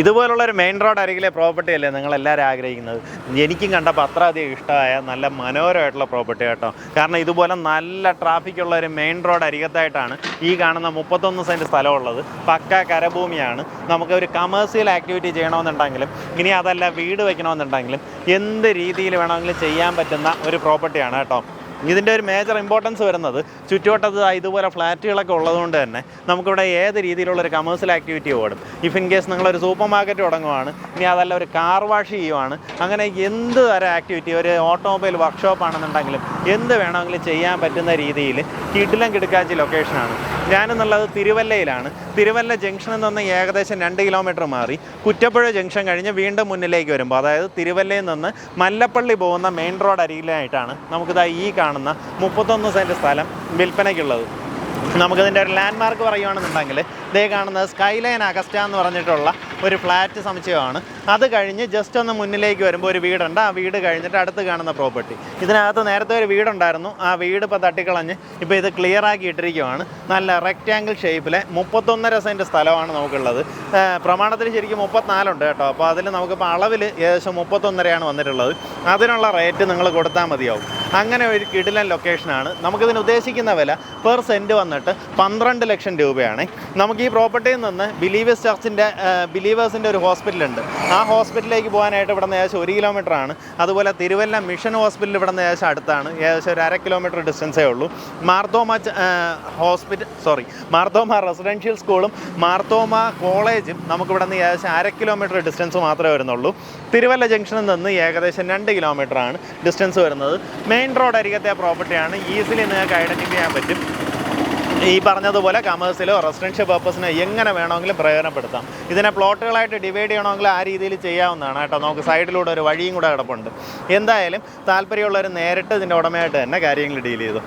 ഇതുപോലുള്ള ഒരു main road അരികിലെ property അല്ലേ നിങ്ങൾ എല്ലാവരും ആഗ്രഹിക്കുന്നത്? എനിക്കും കണ്ടപ്പോൾ അത്ര അധികം ഇഷ്ടമായ നല്ല മനോഹരമായിട്ടുള്ള പ്രോപ്പർട്ടി കേട്ടോ കാരണം ഇതുപോലെ നല്ല ട്രാഫിക്കുള്ള ഒരു മെയിൻ റോഡ് അരികത്തായിട്ടാണ് ഈ കാണുന്ന മുപ്പത്തൊന്ന് സെന്റ് സ്ഥലമുള്ളത്. പക്ക കരഭൂമിയാണ്. നമുക്ക് ഒരു കമേഴ്സ്യൽ ആക്ടിവിറ്റി ചെയ്യണമെന്നുണ്ടെങ്കിലും ഇനി അതല്ല വീട് വയ്ക്കണമെന്നുണ്ടെങ്കിലും എന്ത് രീതിയിൽ വേണമെങ്കിലും ചെയ്യാൻ പറ്റുന്ന ഒരു പ്രോപ്പർട്ടിയാണ് കേട്ടോ. ഇതിന്റെ ഒരു മേജർ ഇമ്പോർട്ടൻസ് വരുന്നത് ചുറ്റുവട്ടത്ത് ഇതുപോലെ ഫ്ലാറ്റുകളൊക്കെ ഉള്ളതുകൊണ്ട് തന്നെ നമുക്കിവിടെ ഏത് രീതിയിലുള്ള ഒരു കമേഴ്സ്യൽ ആക്ടിവിറ്റി ഓടും. ഇഫ് ഇൻ കേസ് നിങ്ങളൊരു സൂപ്പർ മാർക്കറ്റ് തുടങ്ങുവാണ് ഇനി അതല്ല ഒരു കാർ വാഷ് ചെയ്യുവാണ് അങ്ങനെ എന്ത് തരം ആക്ടിവിറ്റി ഒരു ഓട്ടോമൊബൈൽ വർക്ക്ഷോപ്പ് ആണെന്നുണ്ടെങ്കിലും എന്ത് വേണമെങ്കിലും ചെയ്യാൻ പറ്റുന്ന രീതിയിൽ കിടിലം കിടക്കാച്ചി ലൊക്കേഷനാണ് ഞാനെന്നുള്ളത് തിരുവല്ലയിലാണ്. തിരുവല്ല ജംഗ്ഷനിൽ നിന്ന് ഏകദേശം രണ്ട് കിലോമീറ്റർ മാറി. കുറ്റപ്പുഴ ജംഗ്ഷൻ കഴിഞ്ഞ് വീണ്ടും മുന്നിലേക്ക് വരുമ്പോൾ അതായത് തിരുവല്ലയിൽ നിന്ന് മല്ലപ്പള്ളി പോകുന്ന മെയിൻ റോഡ് അരികിലായിട്ടാണ് നമുക്കിതാ ഈ കാണുന്ന മുപ്പത്തൊന്ന് സെന്റ് സ്ഥലം വിൽപ്പനയ്ക്കുള്ളത്. നമുക്കതിന്റെ ഒരു ലാൻഡ് മാർക്ക് പറയുകയാണെന്നുണ്ടെങ്കിൽ ഇതേ കാണുന്നത് സ്കൈലൈൻ അഗസ്റ്റ എന്ന് പറഞ്ഞിട്ടുള്ള ഒരു ഫ്ലാറ്റ് സമുച്ചയമാണ്. അത് കഴിഞ്ഞ് ജസ്റ്റ് ഒന്ന് മുന്നിലേക്ക് വരുമ്പോൾ ഒരു വീടുണ്ട്. ആ വീട് കഴിഞ്ഞിട്ട് അടുത്ത് കാണുന്ന പ്രോപ്പർട്ടി ഇതിനകത്ത് നേരത്തെ ഒരു വീടുണ്ടായിരുന്നു. ആ വീട് ഇപ്പോൾ തട്ടിക്കളഞ്ഞ് ഇപ്പോൾ ഇത് ക്ലിയർ ആക്കി ഇട്ടിരിക്കുകയാണ് നല്ല റെക്റ്റാങ്കിൾ ഷേപ്പിലെ മുപ്പത്തൊന്നര സെന്റ് സ്ഥലമാണ് നമുക്കുള്ളത്. പ്രമാണത്തിൽ ശരിക്കും മുപ്പത്തിനാലുണ്ട് കേട്ടോ. അപ്പോൾ അതിൽ നമുക്കിപ്പോൾ അളവിൽ ഏകദേശം മുപ്പത്തൊന്നരയാണ് വന്നിട്ടുള്ളത്. അതിനുള്ള റേറ്റ് നിങ്ങൾ കൊടുത്താൽ മതിയാവും. അങ്ങനെ ഒരു കിടിലൻ ലൊക്കേഷനാണ് നമുക്കിതിന് ഉദ്ദേശിക്കുന്ന വില പെർ സെന്റ് വന്നിട്ട് പന്ത്രണ്ട് ലക്ഷം രൂപയാണ്. നമുക്ക് ഈ പ്രോപ്പർട്ടിയിൽ നിന്ന് ബിലീവേഴ്സ് ചർച്ചിന്റെ ബിലീവേഴ്സിന്റെ ഒരു ഹോസ്പിറ്റലുണ്ട് ആ ഹോസ്പിറ്റലിലേക്ക് പോകാനായിട്ട് ഇവിടെ നിന്ന് ഏകദേശം ഒരു കിലോമീറ്റർ ആണ്. അതുപോലെ തിരുവല്ല മിഷൻ ഹോസ്പിറ്റൽ ഇവിടെ നിന്ന് ഏകദേശം അടുത്താണ്. ഏകദേശം ഒരു അര കിലോമീറ്റർ ഡിസ്റ്റൻസേ ഉള്ളൂ. Marthoma hospital sorry Marthoma residential സ്കൂളും മാർത്തോമ കോളേജും നമുക്കിവിടെ നിന്ന് ഏകദേശം അര കിലോമീറ്റർ ഡിസ്റ്റൻസ് മാത്രമേ വരുന്നുള്ളൂ. തിരുവല്ല ജംഗ്ഷനിൽ നിന്ന് ഏകദേശം രണ്ട് കിലോമീറ്റർ ആണ് ഡിസ്റ്റൻസ് വരുന്നത്. മെയിൻ റോഡ് അരികത്തെ പ്രോപ്പർട്ടിയാണ് ഈസിലി നിങ്ങൾക്ക് ഐഡന്റിഫൈ ചെയ്യാൻ പറ്റും. ഈ പറഞ്ഞതുപോലെ കമേഴ്സിലോ റെസിഡൻഷ്യൽ പർപ്പസിനോ എങ്ങനെ വേണമെങ്കിലും പ്രയോജനപ്പെടുത്താം. ഇതിനെ പ്ലോട്ടുകളായിട്ട് ഡിവൈഡ് ചെയ്യണമെങ്കിൽ ആ രീതിയിൽ ചെയ്യാവുന്നതാണ് കേട്ടോ. നമുക്ക് സൈഡിലൂടെ ഒരു വഴിയും കൂടെ കിടപ്പുണ്ട്. എന്തായാലും താല്പര്യമുള്ളവർ നേരിട്ട് ഇതിന്റെ ഉടമയായിട്ട് തന്നെ കാര്യങ്ങൾ ഡീൽ ചെയ്തു.